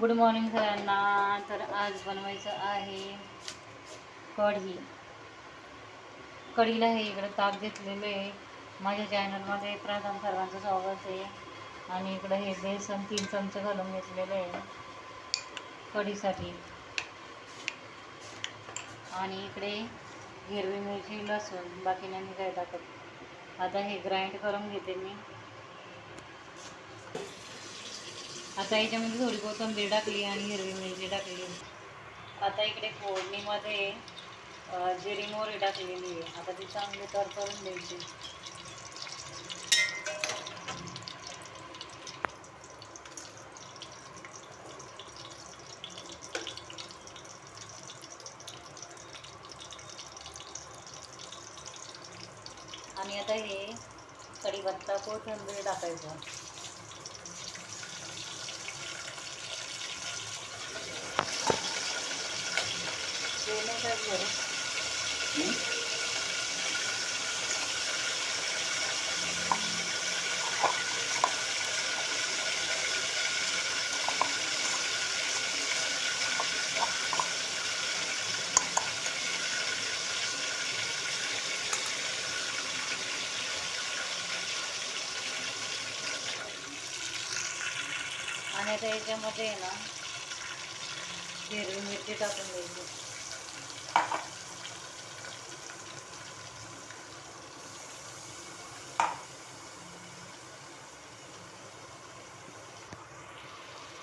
Good morning सगळ्यांना तर आज बनवायचं आहे कढी. कढीला हे इकडं ताप घेतलेलं आहे. माझ्या चॅनलमध्ये प्रथम सर्वांचं स्वागत आहे. आणि इकडं हे बेसन तीन चमचे घालून घेतलेलं आहे कढीसाठी. आणि इकडे हिरवी मिरची लसूण बाकी नाही मी काय टाकत. आता हे ग्राइंड करून घेते मी. आता याच्यामध्ये थोडी कोथंबीर टाकली आणि हिरवी मिरची टाकली. आता इकडे फोडणीमध्ये जिरी मोहरी टाकलेली आहे. आता ती चांगली तरतरून द्यायची. आणि आता हे कढीपत्ता कोथंबीर टाकायचं. ते नाही टाकलं. आणि आता याच्यामध्ये आहे ना हिरवी मिरची टाकून द्यायची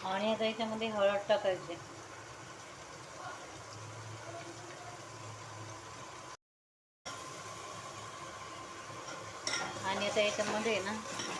आणि आता याच्यामध्ये हळद टाकायची. आणि आता याच्यामध्ये आहे ना